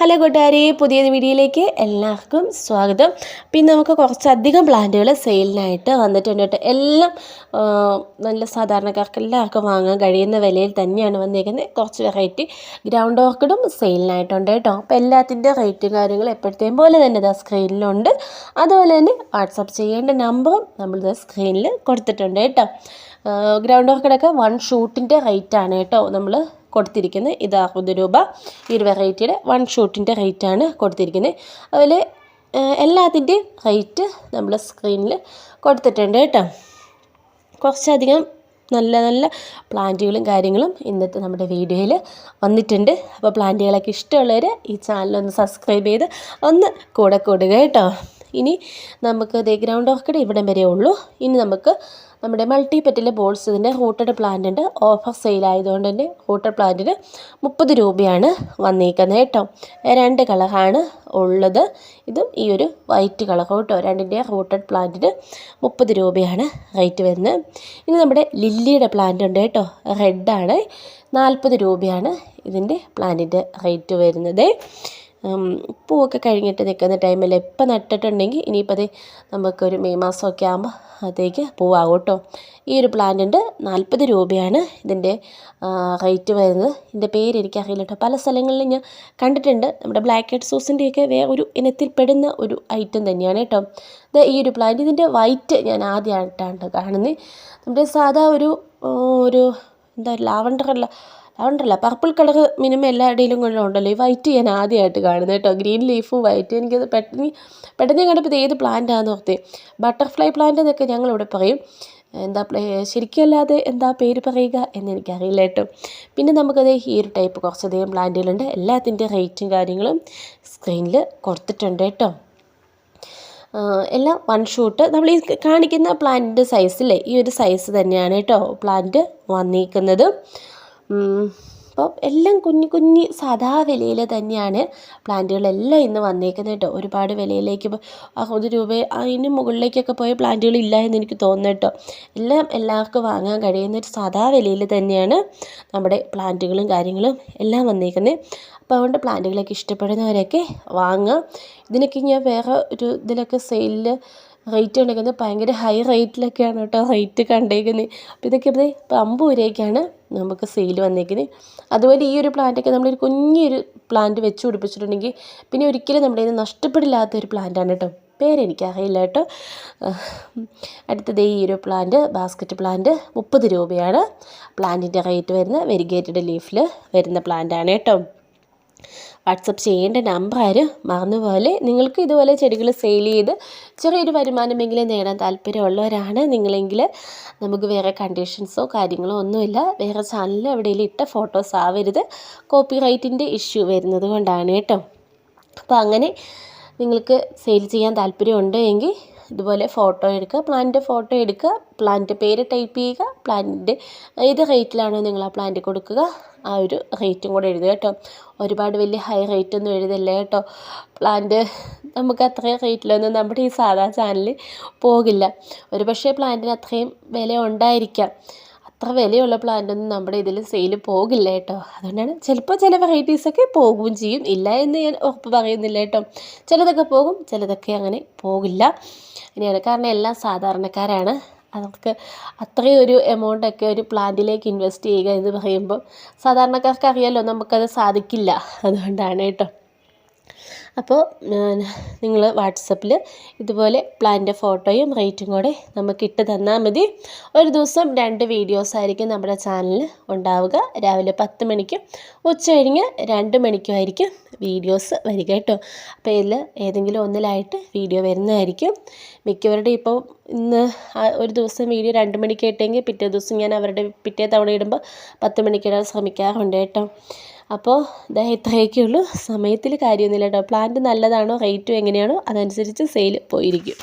Hello കൂട്ടുകാരെ. പുതിയ വീഡിയോയിലേക്ക് എല്ലാവർക്കും സ്വാഗതം. പിന്നെ നമുക്ക് കുറച്ചധികം പ്ലാന്റുകൾ സെയിലിനായിട്ട് വന്നിട്ടുണ്ട് കേട്ടോ. എല്ലാം നല്ല സാധാരണക്കാർക്ക് എല്ലാവർക്കും വാങ്ങാൻ കഴിയുന്ന വിലയിൽ തന്നെയാണ് വന്നിരിക്കുന്നത് കുറച്ച് വെറൈറ്റി ഗ്രൗണ്ട് ഓർക്കിഡും സെയിലിനായിട്ടുണ്ട് കേട്ടോ. അപ്പോൾ എല്ലാത്തിന്റെ റേറ്റും കാര്യങ്ങളും എപ്പോഴത്തെയും പോലെ തന്നെ ഇതാ സ്ക്രീനിലുണ്ട് അതുപോലെ തന്നെ വാട്സപ്പ് ചെയ്യേണ്ട നമ്പറും നമ്മളിത് സ്ക്രീനിൽ കൊടുത്തിട്ടുണ്ട് കേട്ടോ. ഗ്രൗണ്ട് ഓർക്കിഡൊക്കെ വൺ ഷൂട്ടിന്റെ റേറ്റാണ് കേട്ടോ. നമ്മൾ കൊടുത്തിരിക്കുന്നത്. ഇത് അറുപത് രൂപ ഈ ഒരു വെറൈറ്റിയുടെ വൺ ഷൂട്ടിന്റെ റേറ്റാണ് കൊടുത്തിരിക്കുന്നത്. അതിൽ എല്ലാത്തിന്റെയും റേറ്റ് നമ്മൾ സ്ക്രീനിൽ കൊടുത്തിട്ടുണ്ട് കേട്ടോ. കുറച്ചധികം നല്ല നല്ല പ്ലാന്റുകളും കാര്യങ്ങളും ഇന്നത്തെ നമ്മുടെ വീഡിയോയിൽ വന്നിട്ടുണ്ട്. അപ്പോൾ പ്ലാന്റുകളൊക്കെ ഇഷ്ടമുള്ളവർ ഈ ചാനലൊന്ന് സബ്സ്ക്രൈബ് ചെയ്ത് ഒന്ന് കൂടെ കൂടുക കേട്ടോ. ഇനി നമുക്ക് ദേ ഗ്രൗണ്ട് ഓർക്കിഡ് ഇവിടം വരെ ഉള്ളൂ. ഇനി നമുക്ക് നമ്മുടെ മൾട്ടി പെറ്റിലെ ബോൾസ് ഇതിന്റെ റൂട്ടഡ് പ്ലാന്റ് ഉണ്ട്. ഓഫർ സെയിൽ ആയതുകൊണ്ട് തന്നെ റൂട്ടഡ് പ്ലാന്റിന് മുപ്പത് രൂപയാണ് വന്നിരിക്കുന്നത് കേട്ടോ. രണ്ട് കളറാണ് ഉള്ളത്. ഇതും ഈ ഒരു വൈറ്റ് കളർ കേട്ടോ. രണ്ടിന്റെ റൂട്ടഡ് പ്ലാന്റിന് മുപ്പത് രൂപയാണ് റേറ്റ് വരുന്നത്. ഇനി നമ്മുടെ ലില്ലിയുടെ പ്ലാന്റ് ഉണ്ട് കേട്ടോ. റെഡാണ് നാൽപ്പത് രൂപയാണ് ഇതിന്റെ പ്ലാന്റിന്റെ റേറ്റ് വരുന്നത്. പൂവൊക്കെ കഴിഞ്ഞിട്ട് നിൽക്കുന്ന ടൈമിൽ എപ്പോൾ നട്ടിട്ടുണ്ടെങ്കിൽ ഇനിയിപ്പോൾ അത് നമുക്കൊരു മെയ് മാസമൊക്കെ ആകുമ്പോൾ അതേക്ക് പൂവാകും കേട്ടോ. ഈ ഒരു പ്ലാന്റിന്റെ നാൽപ്പത് രൂപയാണ് ഇതിന്റെ റേറ്റ് വരുന്നത്. ഇതിന്റെ പേര് എനിക്കറിയില്ല കേട്ടോ. പല സ്ഥലങ്ങളിലും ഞാൻ കണ്ടിട്ടുണ്ട്. നമ്മുടെ ബ്ലാക്ക് ഹെഡ് സോസിന്റെയൊക്കെ വേറെ ഒരു ഇനത്തിൽപ്പെടുന്ന ഒരു ഐറ്റം തന്നെയാണ് കേട്ടോ. ഇത് ഈ ഒരു പ്ലാന്റ് ഇതിന്റെ വൈറ്റ് ഞാൻ ആദ്യമായിട്ടാണ് കാണുന്നത്. നമ്മുടെ സാധാ ഒരു ഒരു എന്താ ലാവണ്ടർ അല്ല അതുകൊണ്ടല്ല പർപ്പിൾ കളർ മിനിമം എല്ലാ ഇടയിലും കൂടെ ഉണ്ടല്ലോ ഈ വൈറ്റ് ഞാൻ ആദ്യമായിട്ട് കാണുന്നത് കേട്ടോ. ഗ്രീൻ ലീഫും വൈറ്റ് എനിക്കത് പെട്ടെന്ന് പെട്ടെന്ന് കണ്ടപ്പോൾ ഇത് ഏത് പ്ലാന്റ് ആണെന്ന് ഓർത്തേ. ബട്ടർഫ്ലൈ പ്ലാന്റ് എന്നൊക്കെ ഞങ്ങളിവിടെ പറയും. എന്താ ശരിക്കും അല്ലാതെ എന്താ പേര് പറയുക എന്നെനിക്കറിയില്ല കേട്ടോ. പിന്നെ നമുക്കത് ഈ ഒരു ടൈപ്പ് കുറച്ചധികം പ്ലാന്റുകളുണ്ട് എല്ലാത്തിന്റെ റേറ്റും കാര്യങ്ങളും സ്ക്രീനിൽ കൊടുത്തിട്ടുണ്ട് കേട്ടോ. എല്ലാം വൺ ഷൂട്ട് നമ്മൾ ഈ കാണിക്കുന്ന പ്ലാന്റിന്റെ സൈസില്ലേ ഈ ഒരു സൈസ് തന്നെയാണ് കേട്ടോ പ്ലാന്റ് വന്നിരിക്കുന്നത് അപ്പോൾ എല്ലാം കുഞ്ഞു കുഞ്ഞു സാധാ വിലയിൽ തന്നെയാണ് പ്ലാന്റുകളെല്ലാം ഇന്ന് വന്നേക്കുന്നത് കേട്ടോ. ഒരുപാട് വിലയിലേക്ക് അത് രൂപ അതിന് മുകളിലേക്കൊക്കെ പോയ പ്ലാന്റുകൾ ഇല്ല എന്ന് എനിക്ക് തോന്നുന്നു കേട്ടോ. എല്ലാം എല്ലാവർക്കും വാങ്ങാൻ കഴിയുന്ന ഒരു സാധാ വിലയിൽ തന്നെയാണ് നമ്മുടെ പ്ലാന്റുകളും കാര്യങ്ങളും എല്ലാം വന്നേക്കുന്നത്. അപ്പോൾ അതുകൊണ്ട് പ്ലാന്റുകളൊക്കെ ഇഷ്ടപ്പെടുന്നവരൊക്കെ വാങ്ങുക. ഇതിനൊക്കെ ഞാൻ വേറെ ഒരു ഇതിലൊക്കെ സെയിലിൽ റേറ്റ് കണ്ടേക്കുന്നത് ഭയങ്കര ഹൈ റേറ്റിലൊക്കെയാണ് കേട്ടോ റേറ്റ് കണ്ടേക്കുന്നത്. അപ്പോൾ ഇതൊക്കെ ഇപ്പോൾ അമ്പത് രൂപയ്ക്കാണ് നമുക്ക് സെയിൽ വന്നേക്കുന്നത് അതുപോലെ ഈ ഒരു പ്ലാന്റൊക്കെ നമ്മളൊരു കുഞ്ഞൊരു പ്ലാന്റ് വെച്ച് പിടിപ്പിച്ചിട്ടുണ്ടെങ്കിൽ പിന്നെ ഒരിക്കലും നമ്മുടെ ഇത് നഷ്ടപ്പെടില്ലാത്ത ഒരു പ്ലാന്റാണ് കേട്ടോ പേരെനിക്കറിയില്ല കേട്ടോ അടുത്തത് ഈ ഒരു പ്ലാന്റ് ബാസ്ക്കറ്റ് പ്ലാന്റ് മുപ്പത് രൂപയാണ്. പ്ലാന്റിന്റെ റേറ്റ് വരുന്ന വെരിഗേറ്റഡ് ലീഫിൽ വരുന്ന പ്ലാന്റാണ് കേട്ടോ വാട്സപ്പ് ചെയ്യേണ്ട നമ്പർ ആര്? മറന്നുപോലെ നിങ്ങൾക്ക് ഇതുപോലെ ചെടികൾ സെയിൽ ചെയ്ത് ചെറിയൊരു വരുമാനമെങ്കിലും നേടാൻ താല്പര്യമുള്ളവരാണ്. നിങ്ങളെങ്കിൽ നമുക്ക് വേറെ കണ്ടീഷൻസോ കാര്യങ്ങളോ ഒന്നുമില്ല. വേറെ ചാനലിൽ എവിടെയെങ്കിലും ഇട്ട ഫോട്ടോസ് ആവരുത്. കോപ്പി റൈറ്റിന്റെ ഇഷ്യൂ വരുന്നത് കൊണ്ടാണ് കേട്ടോ. അപ്പോൾ അങ്ങനെ നിങ്ങൾക്ക് സെയിൽ ചെയ്യാൻ താല്പര്യമുണ്ട് എങ്കിൽ ഇതുപോലെ ഫോട്ടോ എടുക്കുക. പ്ലാന്റിന്റെ ഫോട്ടോ എടുക്കുക. പ്ലാന്റ് പേര് ടൈപ്പ് ചെയ്യുക. പ്ലാന്റ് ഏത് റേറ്റിലാണോ നിങ്ങൾ ആ പ്ലാന്റ് കൊടുക്കുക? ആ ഒരു റേറ്റും കൂടെ എഴുതുക കേട്ടോ. ഒരുപാട് വലിയ ഹൈ റേറ്റ് ഒന്നും എഴുതല്ലേ കേട്ടോ. പ്ലാന്റ് നമുക്ക് അത്രയും റേറ്റിലൊന്നും നമ്മുടെ ഈ സാധാ ചാനലിൽ പോകില്ല. ഒരു പക്ഷേ പ്ലാന്റിന് അത്രയും വില ഉണ്ടായിരിക്കാം. അത്ര വിലയുള്ള പ്ലാന്റൊന്നും നമ്മുടെ ഇതിൽ സെയിൽ പോകില്ല കേട്ടോ. അതുകൊണ്ടാണ് ചിലപ്പോൾ ചില വെറൈറ്റീസൊക്കെ പോകുകയും ചെയ്യും. ഇല്ല എന്ന് ഞാൻ ഉറപ്പ് പറയുന്നില്ല കേട്ടോ. ചിലതൊക്കെ പോകും ചിലതൊക്കെ അങ്ങനെ പോകില്ല. ഇനിയാണ് കാരണം എല്ലാം സാധാരണക്കാരാണ്. അവർക്ക് അത്രയും ഒരു എമൗണ്ടൊക്കെ ഒരു പ്ലാന്റിലേക്ക് ഇൻവെസ്റ്റ് ചെയ്യുക എന്ന് പറയുമ്പോൾ സാധാരണക്കാർക്ക് അറിയാമല്ലോ നമുക്കത് സാധിക്കില്ല. അതുകൊണ്ടാണ് കേട്ടോ. അപ്പോൾ നിങ്ങൾ വാട്സപ്പിൽ ഇതുപോലെ പ്ലാന്റെ ഫോട്ടോയും റേറ്റും കൂടെ നമുക്ക് ഇട്ട് തന്നാൽ മതി. ഒരു ദിവസം രണ്ട് വീഡിയോസ് ആയിരിക്കും നമ്മുടെ ചാനലിൽ ഉണ്ടാവുക. രാവിലെ പത്ത് മണിക്കും ഉച്ച കഴിഞ്ഞ് രണ്ട് മണിക്കുമായിരിക്കും വീഡിയോസ് വരിക കേട്ടോ. അപ്പോൾ ഇതിൽ ഏതെങ്കിലും ഒന്നിലായിട്ട് വീഡിയോ വരുന്നതായിരിക്കും. മിക്കവരുടെ ഇപ്പോൾ ഇന്ന് ഒരു ദിവസം വീഡിയോ രണ്ട് മണിക്ക് ഇട്ടെങ്കിൽ പിറ്റേ ദിവസം ഞാൻ അവരുടെ പിറ്റേ തവണ ഇടുമ്പോൾ പത്ത് മണിക്കിടാൻ ശ്രമിക്കാറുണ്ട് കേട്ടോ. അപ്പോൾ ഇതാ ഇത്രയൊക്കെ ഉള്ളൂ. സമയത്തിൽ കാര്യമൊന്നുമില്ല കേട്ടോ. പ്ലാന്റ് നല്ലതാണോ റേറ്റും എങ്ങനെയാണോ അതനുസരിച്ച് സെയിൽ പോയിരിക്കും.